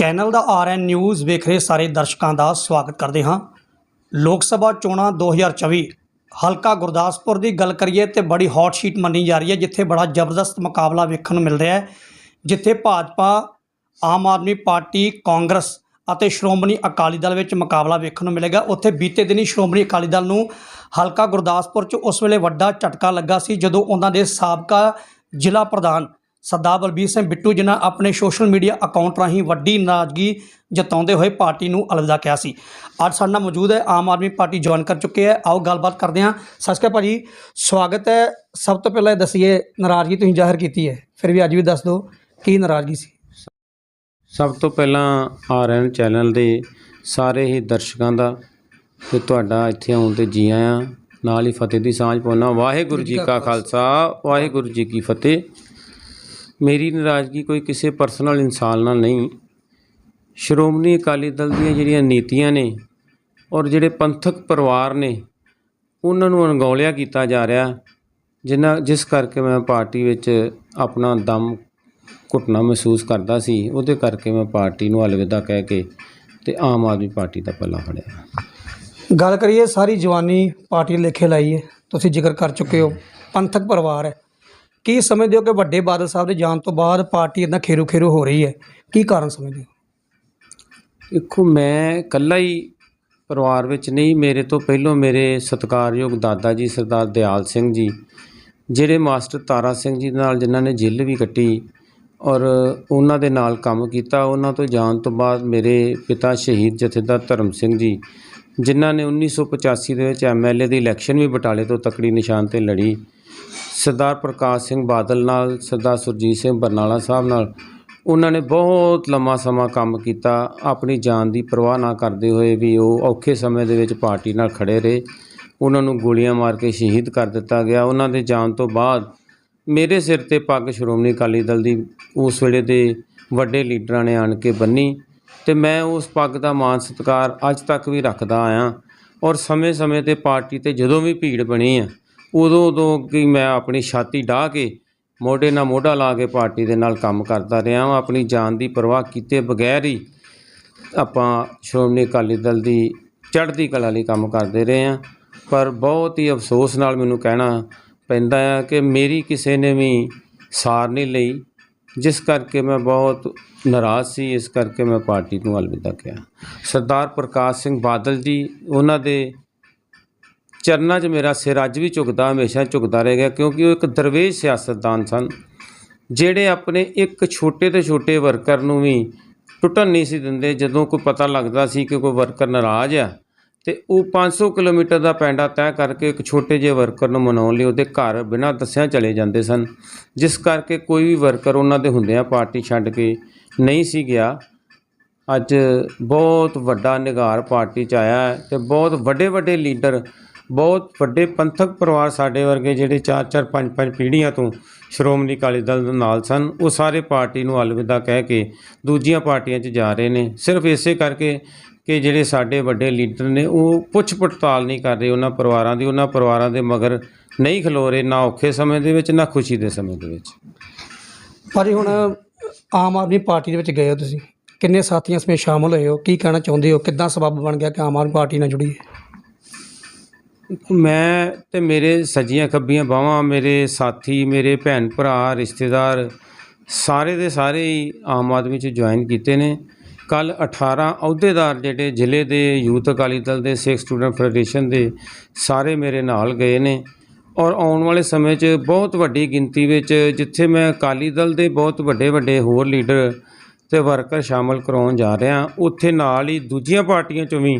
Channel ਦਾ RN news ਵੇਖ ਰਹੇ ਸਾਰੇ ਦਰਸ਼ਕਾਂ ਦਾ ਸਵਾਗਤ ਕਰਦੇ ਹਾਂ। ਲੋਕ ਸਭਾ ਚੋਣਾਂ 2024 ਹਲਕਾ ਗੁਰਦਾਸਪੁਰ ਦੀ ਗੱਲ ਕਰੀਏ ਤੇ ਬੜੀ ਹੌਟ ਸ਼ੀਟ ਮੰਨੀ ਜਾ ਰਹੀ ਹੈ, ਜਿੱਥੇ ਬੜਾ ਜ਼ਬਰਦਸਤ ਮੁਕਾਬਲਾ ਵੇਖਣ ਨੂੰ ਮਿਲ ਰਿਹਾ ਹੈ, ਜਿੱਥੇ ਭਾਜਪਾ, ਆਮ ਆਦਮੀ ਪਾਰਟੀ, ਕਾਂਗਰਸ ਅਤੇ ਸ਼੍ਰੋਮਣੀ ਅਕਾਲੀ ਦਲ ਵਿੱਚ ਮੁਕਾਬਲਾ ਵੇਖਣ ਨੂੰ ਮਿਲੇਗਾ। ਉੱਥੇ ਬੀਤੇ ਦਿਨੀ ਸ਼੍ਰੋਮਣੀ ਅਕਾਲੀ ਦਲ ਨੂੰ ਹਲਕਾ ਗੁਰਦਾਸਪੁਰ 'ਚ ਉਸ ਵੇਲੇ ਵੱਡਾ ਝਟਕਾ ਲੱਗਾ ਸੀ, ਜਦੋਂ ਉਹਨਾਂ ਦੇ ਸਾਬਕਾ ਜ਼ਿਲ੍ਹਾ ਪ੍ਰਧਾਨ ਸਰਦਾਰ ਬਲਬੀਰ ਸਿੰਘ ਬਿੱਟੂ ਜਿਨ੍ਹਾਂ ਆਪਣੇ ਸੋਸ਼ਲ ਮੀਡੀਆ ਅਕਾਊਂਟ ਰਾਹੀਂ ਵੱਡੀ ਨਾਰਾਜ਼ਗੀ ਜਤਾਉਂਦੇ ਹੋਏ ਪਾਰਟੀ ਨੂੰ ਅਲਵਿਦਾ ਕਿਹਾ ਸੀ। ਅੱਜ ਸਾਡੇ ਨਾਲ ਮੌਜੂਦ ਹੈ ਆਮ ਆਦਮੀ ਪਾਰਟੀ ਜੁਆਇਨ ਕਰ ਚੁੱਕੇ ਹੈ। ਆਓ ਗੱਲਬਾਤ ਕਰਦੇ ਹਾਂ। ਅਕਾਲ ਭਾਜੀ। ਸਵਾਗਤ ਹੈ। ਸਭ ਤੋਂ ਪਹਿਲਾਂ ਇਹ ਦੱਸੀਏ ਨਾਰਾਜ਼ਗੀ ਤੁਸੀਂ ਜ਼ਾਹਿਰ ਕੀਤੀ ਹੈ। ਫਿਰ ਵੀ ਅੱਜ ਵੀ ਦੱਸ ਦਿਓ ਕੀ ਨਾਰਾਜ਼ਗੀ ਸੀ? ਸਭ ਤੋਂ ਪਹਿਲਾਂ ਆਰਐਨ ਚੈਨਲ ਦੇ ਸਾਰੇ ਹੀ ਦਰਸ਼ਕਾਂ ਦਾ ਤੇ ਤੁਹਾਡਾ ਇੱਥੇ ਆਉਣ ਤੇ ਜੀ ਆਇਆਂ। ਨਾਲ ਹੀ ਫਤਿਹ ਦੀ ਸਾਂਝ ਪਾਉਣਾ ਵਾਹਿਗੁਰੂ ਜੀ ਕਾ ਖਾਲਸਾ ਵਾਹਿਗੁਰੂ ਜੀ ਕੀ ਫਤਿਹ। ਮੇਰੀ ਨਾਰਾਜ਼ਗੀ ਕੋਈ ਕਿਸੇ ਪਰਸਨਲ ਇਨਸਾਨ ਨਾਲ ਨਹੀਂ। ਸ਼੍ਰੋਮਣੀ ਅਕਾਲੀ ਦਲ ਦੀਆਂ ਜਿਹੜੀਆਂ ਨੀਤੀਆਂ ਨੇ ਔਰ ਜਿਹੜੇ ਪੰਥਕ ਪਰਿਵਾਰ ਨੇ, ਉਹਨਾਂ ਨੂੰ ਅਣਗੌਲਿਆ ਕੀਤਾ ਜਾ ਰਿਹਾ ਜਿਨ੍ਹਾਂ ਜਿਸ ਕਰਕੇ ਮੈਂ ਪਾਰਟੀ ਵਿੱਚ ਆਪਣਾ ਦਮ ਘੁੱਟਣਾ ਮਹਿਸੂਸ ਕਰਦਾ ਸੀ, ਉਹਦੇ ਕਰਕੇ ਮੈਂ ਪਾਰਟੀ ਨੂੰ ਅਲਵਿਦਾ ਕਹਿ ਕੇ ਤੇ ਆਮ ਆਦਮੀ ਪਾਰਟੀ ਦਾ ਪੱਲਾ ਫੜਿਆ। ਗੱਲ ਕਰੀਏ, ਸਾਰੀ ਜਵਾਨੀ ਪਾਰਟੀ ਲੇਖੇ ਲਾਈ ਹੈ ਤੁਸੀਂ ਜ਼ਿਕਰ ਕਰ ਚੁੱਕੇ ਹੋ, ਪੰਥਕ ਪਰਿਵਾਰ ਹੈ। ਕੀ ਸਮਝਦੇ ਹੋ ਕਿ ਵੱਡੇ ਬਾਦਲ ਸਾਹਿਬ ਦੇ ਜਾਣ ਤੋਂ ਬਾਅਦ ਪਾਰਟੀ ਇਦਾਂ ਖੇਰੂ ਖੇਰੂ ਹੋ ਰਹੀ ਹੈ? ਕੀ ਕਾਰਨ ਸਮਝਦੇ ਹੋ? ਦੇਖੋ, ਮੈਂ ਇਕੱਲਾ ਹੀ ਪਰਿਵਾਰ ਵਿੱਚ ਨਹੀਂ, ਮੇਰੇ ਤੋਂ ਪਹਿਲੋਂ ਮੇਰੇ ਸਤਿਕਾਰਯੋਗ ਦਾਦਾ ਜੀ ਸਰਦਾਰ ਦਿਆਲ ਸਿੰਘ ਜੀ, ਜਿਹੜੇ ਮਾਸਟਰ ਤਾਰਾ ਸਿੰਘ ਜੀ ਨਾਲ ਜਿਨ੍ਹਾਂ ਨੇ ਜੇਲ੍ਹ ਵੀ ਕੱਟੀ ਔਰ ਉਹਨਾਂ ਦੇ ਨਾਲ ਕੰਮ ਕੀਤਾ, ਉਹਨਾਂ ਤੋਂ ਜਾਣ ਤੋਂ ਬਾਅਦ ਮੇਰੇ ਪਿਤਾ ਸ਼ਹੀਦ ਜਥੇਦਾਰ ਧਰਮ ਸਿੰਘ ਜੀ, ਜਿਨ੍ਹਾਂ ਨੇ 1985 ਦੇ ਵਿੱਚ ਐਮਐਲਏ ਦੀ ਇਲੈਕਸ਼ਨ ਵੀ ਬਟਾਲੇ ਤੋਂ ਤਕੜੀ ਨਿਸ਼ਾਨ ਤੇ ਲੜੀ। ਸਰਦਾਰ ਪ੍ਰਕਾਸ਼ ਸਿੰਘ ਬਾਦਲ ਨਾਲ, ਸਰਦਾਰ ਸੁਰਜੀਤ ਸਿੰਘ ਬਰਨਾਲਾ ਸਾਹਿਬ ਨਾਲ, ਉਹਨਾਂ ਨੇ ਬਹੁਤ ਲੰਮਾ ਸਮਾਂ ਕੰਮ ਕੀਤਾ। ਆਪਣੀ ਜਾਨ ਦੀ ਪਰਵਾਹ ਨਾ ਕਰਦੇ ਹੋਏ ਵੀ ਉਹ ਔਖੇ ਸਮੇਂ ਦੇ ਵਿੱਚ ਪਾਰਟੀ ਨਾਲ ਖੜੇ ਰਹੇ। ਉਹਨਾਂ ਨੂੰ ਗੋਲੀਆਂ ਮਾਰ ਕੇ ਸ਼ਹੀਦ ਕਰ ਦਿੱਤਾ ਗਿਆ। ਉਹਨਾਂ ਦੇ ਜਾਣ ਤੋਂ ਬਾਅਦ ਮੇਰੇ ਸਿਰ ਤੇ ਪੱਗ ਸ਼੍ਰੋਮਣੀ ਅਕਾਲੀ ਦਲ ਦੀ ਉਸ ਵੇਲੇ ਦੇ ਵੱਡੇ ਲੀਡਰਾਂ ਨੇ ਆਣ ਕੇ ਬੰਨੀ ਤੇ ਮੈਂ ਉਸ ਪੱਗ ਦਾ ਮਾਣ ਸਤਿਕਾਰ ਅੱਜ ਤੱਕ ਵੀ ਰੱਖਦਾ ਆਇਆ ਔਰ ਸਮੇਂ-ਸਮੇਂ ਤੇ ਪਾਰਟੀ ਤੇ ਜਦੋਂ ਵੀ ਭੀੜ ਬਣੀ ਹੈ ਉਦੋਂ ਉਦੋਂ ਕਿ ਮੈਂ ਆਪਣੀ ਛਾਤੀ ਡਾਹ ਕੇ ਮੋਢੇ ਨਾਲ ਮੋਢਾ ਲਾ ਕੇ ਪਾਰਟੀ ਦੇ ਨਾਲ ਕੰਮ ਕਰਦਾ ਰਿਹਾ ਹਾਂ ਆਪਣੀ ਜਾਨ ਦੀ ਪਰਵਾਹ ਕੀਤੇ ਬਗੈਰ ਹੀ ਆਪਾਂ ਸ਼੍ਰੋਮਣੀ ਅਕਾਲੀ ਦਲ ਦੀ ਚੜ੍ਹਦੀ ਕਲਾ ਲਈ ਕੰਮ ਕਰਦੇ ਰਹੇ ਹਾਂ। ਪਰ ਬਹੁਤ ਹੀ ਅਫਸੋਸ ਨਾਲ ਮੈਨੂੰ ਕਹਿਣਾ ਪੈਂਦਾ ਹੈ ਕਿ ਮੇਰੀ ਕਿਸੇ ਨੇ ਵੀ ਸਾਰ ਨਹੀਂ ਲਈ, ਜਿਸ ਕਰਕੇ ਮੈਂ ਬਹੁਤ ਨਾਰਾਜ਼ ਸੀ, ਇਸ ਕਰਕੇ ਮੈਂ ਪਾਰਟੀ ਨੂੰ ਅਲਵਿਦਾ ਕਿਹਾ। ਸਰਦਾਰ ਪ੍ਰਕਾਸ਼ ਸਿੰਘ ਬਾਦਲ ਜੀ, ਉਹਨਾਂ ਦੇ ਚਰਨਾਂ 'ਚ ਮੇਰਾ ਸਿਰ ਅੱਜ ਵੀ ਝੁਕਦਾ, ਹਮੇਸ਼ਾ ਝੁਕਦਾ ਰਹੇਗਾ, ਕਿਉਂਕਿ ਉਹ ਇੱਕ ਦਰਵੇਸ਼ ਸਿਆਸਤਦਾਨ ਸਨ, ਜਿਹੜੇ ਆਪਣੇ ਇੱਕ ਛੋਟੇ ਤੋਂ ਛੋਟੇ ਵਰਕਰ ਨੂੰ ਵੀ ਟੁੱਟਣ ਨਹੀਂ ਸੀ ਦਿੰਦੇ, ਜਦੋਂ ਕੋਈ ਪਤਾ ਲੱਗਦਾ ਸੀ ਕਿ ਕੋਈ ਵਰਕਰ ਨਾਰਾਜ਼ ਆ, ਤੇ ਉਹ 500 ਕਿਲੋਮੀਟਰ ਦਾ ਪੈਂਡਾ ਤੈਅ ਕਰਕੇ ਇੱਕ ਛੋਟੇ ਜਿਹੇ ਵਰਕਰ ਨੂੰ ਮਨਾਉਣ ਲਈ ਉਹਦੇ ਘਰ ਬਿਨਾਂ ਦੱਸਿਆ ਚਲੇ ਜਾਂਦੇ ਸਨ, ਜਿਸ ਕਰਕੇ ਕੋਈ ਵੀ ਵਰਕਰ ਉਹਨਾਂ ਦੇ ਹੁੰਦਿਆਂ ਪਾਰਟੀ ਛੱਡ ਕੇ ਨਹੀਂ ਸੀ ਗਿਆ। ਅੱਜ ਬਹੁਤ ਵੱਡਾ ਨਿਗਾਰ ਪਾਰਟੀ 'ਚ ਆਇਆ ਹੈ ਤੇ ਬਹੁਤ ਵੱਡੇ ਵੱਡੇ ਲੀਡਰ ਬਹੁਤ ਵੱਡੇ ਪੰਥਕ ਪਰਿਵਾਰ ਸਾਡੇ ਵਰਗੇ ਜਿਹੜੇ 4-4 5-5 ਪੀੜ੍ਹੀਆਂ ਤੋਂ ਸ਼੍ਰੋਮਣੀ ਅਕਾਲੀ ਦਲ ਦੇ ਨਾਲ ਸਨ, ਉਹ ਸਾਰੇ ਪਾਰਟੀ ਨੂੰ ਅਲਵਿਦਾ ਕਹਿ ਕੇ ਦੂਜੀਆਂ ਪਾਰਟੀਆਂ 'ਚ ਜਾ ਰਹੇ ਨੇ। ਸਿਰਫ ਇਸੇ ਕਰਕੇ ਕਿ ਜਿਹੜੇ ਸਾਡੇ ਵੱਡੇ ਲੀਡਰ ਨੇ, ਉਹ ਪੁੱਛ ਪੜਤਾਲ ਨਹੀਂ ਕਰ ਰਹੇ ਉਹਨਾਂ ਪਰਿਵਾਰਾਂ ਦੀ, ਉਹਨਾਂ ਪਰਿਵਾਰਾਂ ਦੇ ਮਗਰ ਨਹੀਂ ਖਲੋ ਰਹੇ, ਨਾ ਔਖੇ ਸਮੇਂ ਦੇ ਵਿੱਚ, ਨਾ ਖੁਸ਼ੀ ਦੇ ਸਮੇਂ ਦੇ ਵਿੱਚ। ਭਾਜੀ, ਹੁਣ ਆਮ ਆਦਮੀ ਪਾਰਟੀ ਦੇ ਵਿੱਚ ਗਏ ਹੋ ਤੁਸੀਂ? ਕਿੰਨੇ ਸਾਥੀਆਂ ਸਮੇਤ ਸ਼ਾਮਲ ਹੋਏ ਹੋ? ਕੀ ਕਹਿਣਾ ਚਾਹੁੰਦੇ ਹੋ? ਕਿੱਦਾਂ ਸਬਬ ਬਣ ਗਿਆ ਕਿ ਆਮ ਆਦਮੀ ਪਾਰਟੀ ਨਾਲ ਜੁੜੀਏ? ਮੈਂ ਤੇ ਮੇਰੇ ਸੱਜੀਆਂ ਖੱਬੀਆਂ ਬਾਹਾਂ, ਮੇਰੇ ਸਾਥੀ, ਮੇਰੇ ਭੈਣ ਭਰਾ, ਰਿਸ਼ਤੇਦਾਰ ਸਾਰੇ ਦੇ ਸਾਰੇ ਹੀ ਆਮ ਆਦਮੀ 'ਚ ਜੁਆਇਨ ਕੀਤੇ ਨੇ। ਕੱਲ 18 ਅਹੁਦੇਦਾਰ ਜਿਹੜੇ ਜ਼ਿਲ੍ਹੇ ਦੇ, ਯੂਥ ਅਕਾਲੀ ਦਲ ਦੇ, ਸਿੱਖ ਸਟੂਡੈਂਟ ਫੈਡਰੇਸ਼ਨ ਦੇ ਸਾਰੇ ਮੇਰੇ ਨਾਲ ਗਏ ਨੇ। ਔਰ ਆਉਣ ਵਾਲੇ ਸਮੇਂ 'ਚ ਬਹੁਤ ਵੱਡੀ ਗਿਣਤੀ ਵਿੱਚ ਜਿੱਥੇ ਮੈਂ ਅਕਾਲੀ ਦਲ ਦੇ ਬਹੁਤ ਵੱਡੇ ਵੱਡੇ ਹੋਰ ਲੀਡਰ ਤੇ ਵਰਕਰ ਸ਼ਾਮਲ ਕਰਾਉਣ ਜਾ ਰਿਹਾ, ਉੱਥੇ ਨਾਲ ਹੀ ਦੂਜੀਆਂ ਪਾਰਟੀਆਂ 'ਚੋਂ ਵੀ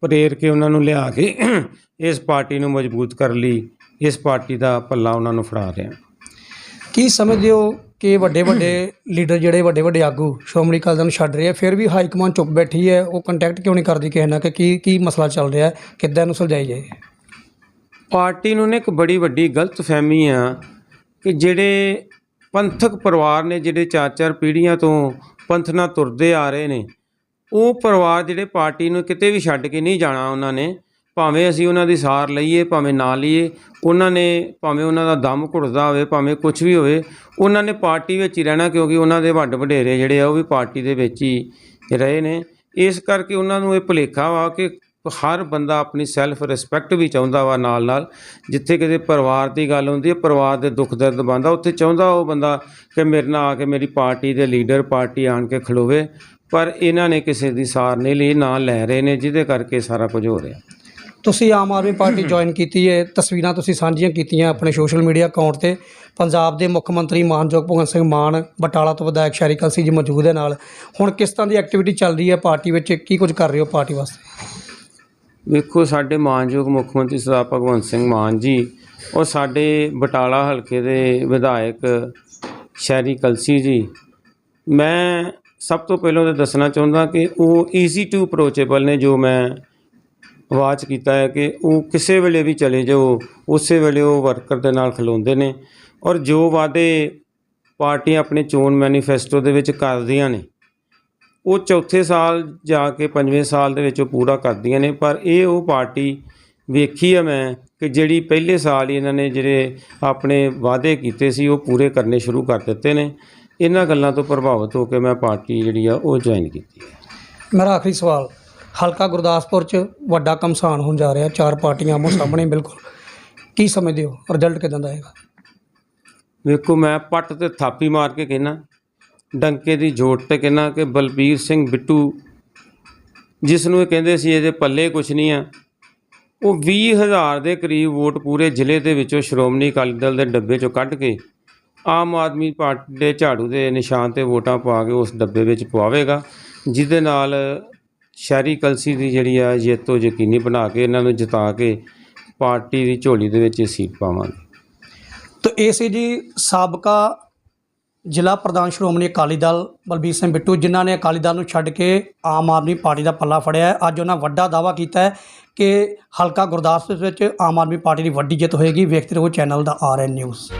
ਪ੍ਰੇਰ ਕੇ ਉਹਨਾਂ ਨੂੰ ਲਿਆ ਕੇ ਇਸ ਪਾਰਟੀ ਨੂੰ ਮਜ਼ਬੂਤ ਕਰਨ ਲਈ ਇਸ ਪਾਰਟੀ ਦਾ ਪੱਲਾ ਉਹਨਾਂ ਨੂੰ ਫੜਾ ਰਿਹਾ। ਕੀ ਸਮਝਦੇ ਹੋ ਕਿ ਵੱਡੇ ਵੱਡੇ ਲੀਡਰ ਜਿਹੜੇ ਵੱਡੇ ਵੱਡੇ ਆਗੂ ਸ਼੍ਰੋਮਣੀ ਅਕਾਲੀ ਦਲ ਨੂੰ ਛੱਡ ਰਹੇ ਆ ਫਿਰ ਵੀ ਹਾਈ ਕਮਾਂਡ ਚੁੱਪ ਬੈਠੀ ਹੈ ਉਹ ਕੰਟੈਕਟ ਕਿਉਂ ਨਹੀਂ ਕਰਦੀ ਕਿਸੇ ਨਾਲ ਕਿ ਕੀ ਕੀ ਮਸਲਾ ਚੱਲ ਰਿਹਾ ਕਿੱਦਾਂ ਇਹਨੂੰ ਸੁਲਝਾਈ ਜਾਏ? ਪਾਰਟੀ ਨੂੰ ਨਾ ਇੱਕ ਬੜੀ ਵੱਡੀ ਗਲਤਫਹਿਮੀ ਆ ਕਿ ਜਿਹੜੇ ਪੰਥਕ ਪਰਿਵਾਰ ਨੇ ਜਿਹੜੇ ਚਾਰ ਚਾਰ ਪੀੜ੍ਹੀਆਂ ਤੋਂ ਪੰਥ ਨਾਲ ਤੁਰਦੇ ਆ ਰਹੇ ਨੇ ਉਹ ਪਰਿਵਾਰ ਜਿਹੜੇ ਪਾਰਟੀ ਨੂੰ ਕਿਤੇ ਵੀ ਛੱਡ ਕੇ ਨਹੀਂ ਜਾਣਾ ਉਹਨਾਂ ਨੇ, ਭਾਵੇਂ ਅਸੀਂ ਉਹਨਾਂ ਦੀ ਸਾਰ ਲਈਏ, ਭਾਵੇਂ ਨਾ ਲਈਏ, ਉਹਨਾਂ ਨੇ ਭਾਵੇਂ ਉਹਨਾਂ ਦਾ ਦਮ ਘੁੱਟਦਾ ਹੋਵੇ, ਭਾਵੇਂ ਕੁਝ ਵੀ ਹੋਵੇ, ਉਹਨਾਂ ਨੇ ਪਾਰਟੀ ਵਿੱਚ ਹੀ ਰਹਿਣਾ ਕਿਉਂਕਿ ਉਹਨਾਂ ਦੇ ਵੱਡ ਵਡੇਰੇ ਜਿਹੜੇ ਆ ਉਹ ਵੀ ਪਾਰਟੀ ਦੇ ਵਿੱਚ ਹੀ ਰਹੇ ਨੇ। ਇਸ ਕਰਕੇ ਉਹਨਾਂ ਨੂੰ ਇਹ ਭੁਲੇਖਾ ਵਾ ਕਿ ਹਰ ਬੰਦਾ ਆਪਣੀ ਸੈਲਫ ਰਿਸਪੈਕਟ ਵੀ ਚਾਹੁੰਦਾ ਵਾ ਨਾਲ ਨਾਲ। ਜਿੱਥੇ ਕਿਤੇ ਪਰਿਵਾਰ ਦੀ ਗੱਲ ਹੁੰਦੀ ਹੈ ਪਰਿਵਾਰ ਦੇ ਦੁੱਖ ਦਰਦ ਬੰਦਾ ਉੱਥੇ ਚਾਹੁੰਦਾ ਉਹ ਬੰਦਾ ਕਿ ਮੇਰੇ ਨਾਲ ਆ ਕੇ ਮੇਰੀ ਪਾਰਟੀ ਦੇ ਲੀਡਰ ਪਾਰਟੀ ਆਣ ਕੇ ਖਲੋਵੇ ਪਰ ਇਹਨਾਂ ਨੇ ਕਿਸੇ ਦੀ ਸਾਰ ਨਹੀਂ ਲਈ ਨਾ ਲੈ ਰਹੇ ਨੇ ਜਿਹਦੇ ਕਰਕੇ ਸਾਰਾ ਕੁਝ ਹੋ ਰਿਹਾ। ਤੁਸੀਂ ਆਮ ਆਦਮੀ ਪਾਰਟੀ ਜੁਆਇਨ ਕੀਤੀ ਹੈ ਤਸਵੀਰਾਂ ਤੁਸੀਂ ਸਾਂਝੀਆਂ ਕੀਤੀਆਂ ਆਪਣੇ ਸੋਸ਼ਲ ਮੀਡੀਆ ਅਕਾਊਂਟ ਤੇ। ਪੰਜਾਬ ਦੇ ਮੁੱਖ ਮੰਤਰੀ ਮਾਨਯੋਗ ਭਗਵੰਤ ਸਿੰਘ ਮਾਨ ਬਟਾਲਾ ਤੋਂ ਵਿਧਾਇਕ ਸ਼ੈਰੀ ਕਲਸੀ ਜੀ ਮੌਜੂਦ ਹੈ ਨਾਲ। ਹੁਣ ਕਿਸ ਤਰ੍ਹਾਂ ਦੀ ਐਕਟੀਵਿਟੀ ਚੱਲ ਰਹੀ ਹੈ ਪਾਰਟੀ ਵਿੱਚ? ਕੀ ਕੁਝ ਕਰ ਰਹੇ ਹੋ ਪਾਰਟੀ ਵਾਸਤੇ? ਵੇਖੋ, ਸਾਡੇ ਮਾਨਯੋਗ ਮੁੱਖ ਮੰਤਰੀ ਸਰਦਾਰ ਭਗਵੰਤ ਸਿੰਘ ਮਾਨ ਜੀ ਔਰ ਸਾਡੇ ਬਟਾਲਾ ਹਲਕੇ ਦੇ ਵਿਧਾਇਕ ਸ਼ਹਿਰੀ ਕਲਸੀ ਜੀ। ਮੈਂ ਸਭ ਤੋਂ ਪਹਿਲਾਂ ਤਾਂ ਦੱਸਣਾ ਚਾਹੁੰਦਾ ਕਿ ਉਹ ਈਜ਼ੀ ਟੂ ਅਪਰੋਚੇਬਲ ਨੇ ਜੋ ਮੈਂ ਵਾਚ ਕੀਤਾ ਹੈ ਕਿ ਉਹ ਕਿਸੇ ਵੇਲੇ ਵੀ ਚਲੇ ਜਾਓ, ਉਸੇ ਵੇਲੇ ਉਹ ਵਰਕਰ ਦੇ ਨਾਲ ਖਲੋਂਦੇ ਨੇ ਔਰ ਜੋ ਵਾਅਦੇ ਪਾਰਟੀਆਂ ਆਪਣੇ ਚੋਣ ਮੈਨੀਫੈਸਟੋ ਦੇ ਵਿੱਚ ਕਰਦੀਆਂ ਨੇ ਉਹ ਚੌਥੇ ਸਾਲ ਜਾ ਕੇ ਪੰਜਵੇਂ ਸਾਲ ਦੇ ਵਿੱਚ ਉਹ ਪੂਰਾ ਕਰਦੀਆਂ ਨੇ ਪਰ ਇਹ ਉਹ ਪਾਰਟੀ ਵੇਖੀ ਆ ਮੈਂ ਕਿ ਜਿਹੜੀ ਪਹਿਲੇ ਸਾਲ ਹੀ ਇਹਨਾਂ ਨੇ ਜਿਹੜੇ ਆਪਣੇ ਵਾਅਦੇ ਕੀਤੇ ਸੀ ਉਹ ਪੂਰੇ ਕਰਨੇ ਸ਼ੁਰੂ ਕਰ ਦਿੱਤੇ ਨੇ। ਇਹਨਾਂ ਗੱਲਾਂ ਤੋਂ ਪ੍ਰਭਾਵਿਤ ਹੋ ਕੇ ਮੈਂ ਪਾਰਟੀ ਜਿਹੜੀ ਆ ਉਹ ਜੁਆਇਨ ਕੀਤੀ ਹੈ। ਮੇਰਾ ਆਖਰੀ ਸਵਾਲ ਹਲਕਾ ਗੁਰਦਾਸਪੁਰ 'ਚ ਵੱਡਾ ਕਮਸਾਨ ਹੋਣ ਜਾ ਰਿਹਾ ਚਾਰ ਪਾਰਟੀਆਂ ਆਮੋ ਸਾਹਮਣੇ ਬਿਲਕੁਲ। ਕੀ ਸਮਝਦੇ ਹੋ? ਰਿਜ਼ਲਟ ਕਿਦਾਂ ਦਾ ਆਏਗਾ? ਵੇਖੋ ਮੈਂ ਪੱਟ ਤੇ ਥਾਪੀ ਮਾਰ ਕੇ ਕਹਿਣਾ ਡੰਕੇ ਦੀ ਜੋੜ ਤੇ ਕਹਿਣਾ ਕਿ ਬਲਬੀਰ ਸਿੰਘ ਬਿੱਟੂ ਜਿਸ ਨੂੰ ਇਹ ਕਹਿੰਦੇ ਸੀ ਇਹਦੇ ਪੱਲੇ ਕੁਛ ਨਹੀਂ ਆ। ਉਹ 20000 ਦੇ ਕਰੀਬ ਵੋਟ ਪੂਰੇ ਜ਼ਿਲ੍ਹੇ ਦੇ ਵਿੱਚੋਂ ਸ਼੍ਰੋਮਣੀ ਅਕਾਲੀ ਦਲ ਦੇ ਡੱਬੇ ਚੋਂ ਕੱਢ ਕੇ ਆਮ ਆਦਮੀ ਪਾਰਟੀ ਦੇ ਝਾੜੂ ਦੇ ਨਿਸ਼ਾਨ ਤੇ ਵੋਟਾਂ ਪਾ ਕੇ ਉਸ ਡੱਬੇ ਵਿੱਚ ਪਵਾਵੇਗਾ, ਜਿਹਦੇ ਨਾਲ ਸ਼ਹਿਰੀ ਕਲਸੀ ਦੀ ਜਿਹੜੀ ਆ ਜਿੱਤ ਉਹ ਯਕੀਨੀ ਬਣਾ ਕੇ ਇਹਨਾਂ ਨੂੰ ਜਿਤਾ ਕੇ ਪਾਰਟੀ ਦੀ ਝੋਲੀ ਦੇ ਵਿੱਚ ਇਹ ਸੀਟ ਪਾਵਾਂਗੇ। ਤਾਂ ਇਹ ਸੀ ਜੀ ਸਾਬਕਾ ਜ਼ਿਲ੍ਹਾ ਪ੍ਰਧਾਨ ਸ਼੍ਰੋਮਣੀ ਅਕਾਲੀ ਦਲ ਬਲਬੀਰ ਸਿੰਘ ਬਿੱਟੂ, ਜਿਨ੍ਹਾਂ ਨੇ ਅਕਾਲੀ ਦਲ ਨੂੰ ਛੱਡ ਕੇ ਆਮ ਆਦਮੀ ਪਾਰਟੀ ਦਾ ਪੱਲਾ ਫੜਿਆ ਹੈ। ਅੱਜ ਉਹਨਾਂ ਵੱਡਾ ਦਾਵਾ ਕੀਤਾ ਹੈ ਕਿ ਹਲਕਾ ਗੁਰਦਾਸਪੁਰ ਵਿੱਚ ਆਮ ਆਦਮੀ ਪਾਰਟੀ ਦੀ ਵੱਡੀ ਜਿੱਤ ਹੋਏਗੀ। ਵੇਖਦੇ ਰਹੋ ਚੈਨਲ ਦਾ ਆਰਐਨ ਨਿਊਜ਼।